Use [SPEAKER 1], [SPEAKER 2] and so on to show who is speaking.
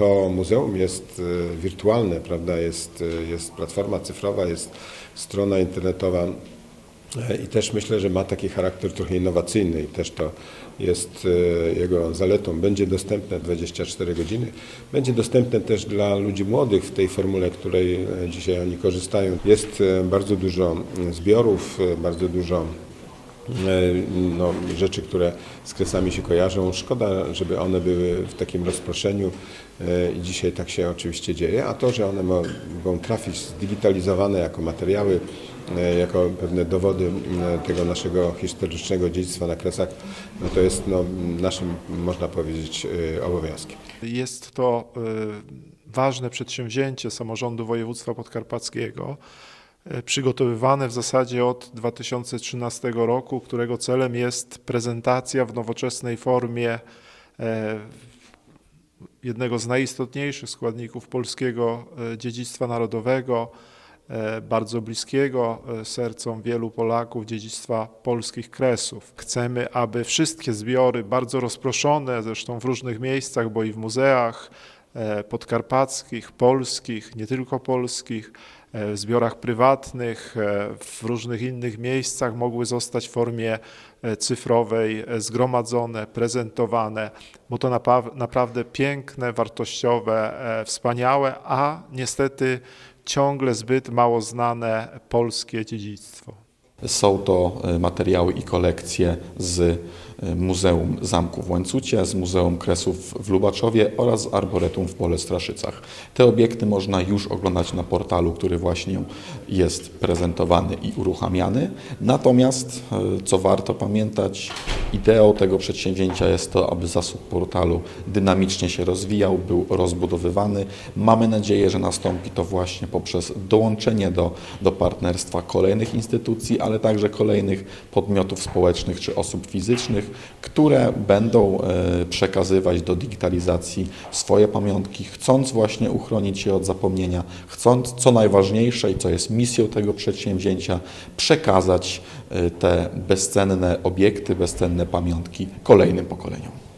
[SPEAKER 1] to muzeum jest e, wirtualne, prawda? Jest, e, jest platforma cyfrowa, jest strona internetowa e, i też myślę, że ma taki charakter trochę innowacyjny i też to jest jego zaletą. Będzie dostępne 24 godziny. Będzie dostępne też dla ludzi młodych w tej formule, której dzisiaj oni korzystają. Jest bardzo dużo zbiorów, bardzo dużo no, rzeczy, które z kresami się kojarzą. Szkoda, żeby one były w takim rozproszeniu e, i dzisiaj tak się oczywiście dzieje, a to, że one mo- mogą trafić zdigitalizowane jako materiały, e, jako pewne dowody tego naszego historycznego dziedzictwa na kresach, no to jest no, naszym, można powiedzieć, e, obowiązkiem.
[SPEAKER 2] Jest to ważne przedsięwzięcie samorządu województwa podkarpackiego, przygotowywane w zasadzie od 2013 roku, którego celem jest prezentacja w nowoczesnej formie e, jednego z najistotniejszych składników polskiego e, dziedzictwa narodowego, e, bardzo bliskiego e, sercom wielu Polaków, dziedzictwa polskich kresów. Chcemy, aby wszystkie zbiory, bardzo rozproszone zresztą w różnych miejscach, bo i w muzeach e, podkarpackich, polskich, nie tylko polskich, e, w zbiorach prywatnych, e, w różnych innych miejscach mogły zostać w formie e, cyfrowej e, zgromadzone, prezentowane, bo to naprawdę piękne, wartościowe, e, wspaniałe, a niestety ciągle zbyt mało znane polskie dziedzictwo.
[SPEAKER 3] Są to e, materiały i kolekcje z e, Muzeum Zamku w Łańcucie, z Muzeum Kresów w Lubaczowie oraz z Arboretum w Pole Straszycach. Te obiekty można już oglądać na portalu, który właśnie jest prezentowany i uruchamiany. Natomiast, e, co warto pamiętać, ideą tego przedsięwzięcia jest to, aby zasób portalu dynamicznie się rozwijał, był rozbudowywany. Mamy nadzieję, że nastąpi to właśnie poprzez dołączenie do, do partnerstwa kolejnych instytucji, ale także kolejnych podmiotów społecznych czy osób fizycznych, które będą e, przekazywać do digitalizacji swoje pamiątki, chcąc właśnie uchronić je od zapomnienia, chcąc co najważniejsze i co jest misją tego przedsięwzięcia, przekazać e, te bezcenne obiekty, bezcenne pamiątki kolejnym pokoleniom.